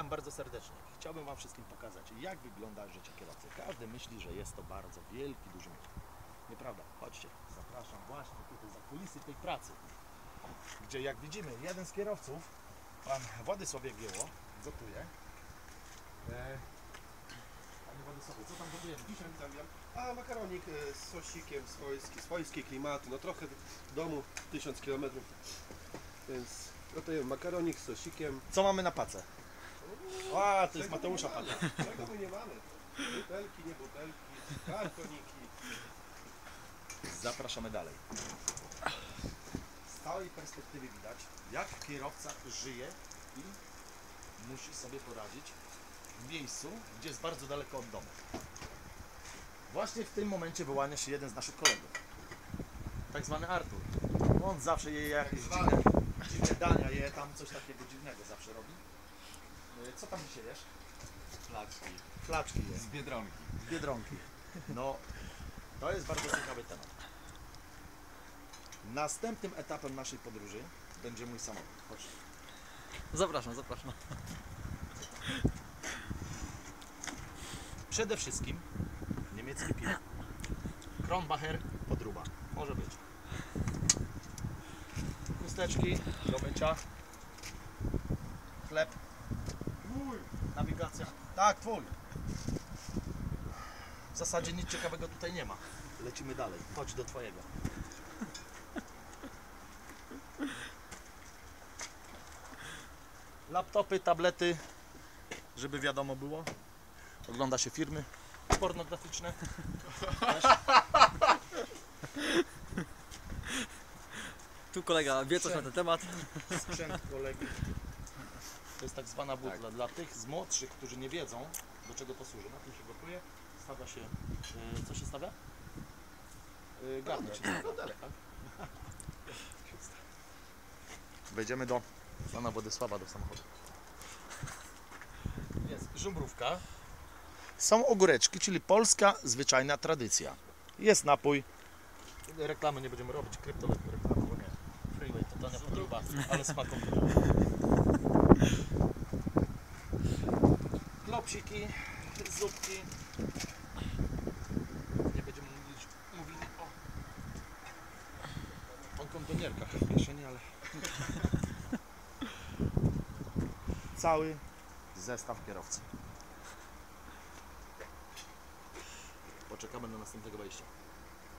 Witam bardzo serdecznie. Chciałbym Wam wszystkim pokazać, jak wygląda życie kierowcy. Każdy myśli, że jest to bardzo wielki, duży miecz. Nieprawda. Chodźcie, zapraszam właśnie tutaj za kulisy tej pracy, gdzie jak widzimy, jeden z kierowców, pan Władysław Jagieło, gotuje. E, Panie Władysławie, co tam gotujemy? Dzisiaj Witam, witam. A makaronik e, z sosikiem swojski, swojskie klimaty, no trochę w domu, 1000 km. Więc gotujemy makaronik z sosikiem. Co mamy na pace? A, to jest Mateusza mamy? Czego my nie mamy? Butelki, nie butelki, kartoniki. Zapraszamy dalej. Z całej perspektywy widać, jak kierowca żyje i musi sobie poradzić w miejscu, gdzie jest bardzo daleko od domu. Właśnie w tym momencie wyłania się jeden z naszych kolegów. Tak zwany Artur. On zawsze je jakieś zwany. dziwne, dziwne dania, je tam coś takiego dziwnego zawsze robi. Y, Co tam dzisiaj jesz? Flaczki. Flaczki jest. Z Biedronki. z Biedronki. No, to jest bardzo ciekawy temat. Następnym etapem naszej podróży będzie mój samochód. Chodź. Zapraszam, zapraszam. Przede wszystkim niemieckie piwo. Kronbacher podruba. Może być. Chusteczki do mycia. Chleb. Twój. Nawigacja. Tak, twój. W zasadzie nic ciekawego tutaj nie ma. Lecimy dalej. Chodź do twojego. Laptopy, tablety, żeby wiadomo było. Ogląda się firmy pornograficzne. Tu kolega wie coś na ten temat. Sprzęt kolegi. Jest tak zwana butla. Dla tych z młodszych, którzy nie wiedzą, do czego to służy. Na tym się gotuje. Stawia się... y, co się stawia? Y, garnek się stawia. Tak? Wejdziemy do pana Władysława do samochodu. Jest żubrówka. Są ogóreczki, czyli polska zwyczajna tradycja. Jest napój. Reklamy nie będziemy robić, kryptolet reklamy, bo nie. Freeway to tania podróba, ale smaką Klopsiki, zupki. Nie będziemy mówić, mówili o, o kontonierkach w kieszeni, ale cały zestaw kierowcy. Poczekamy na następnego wejścia.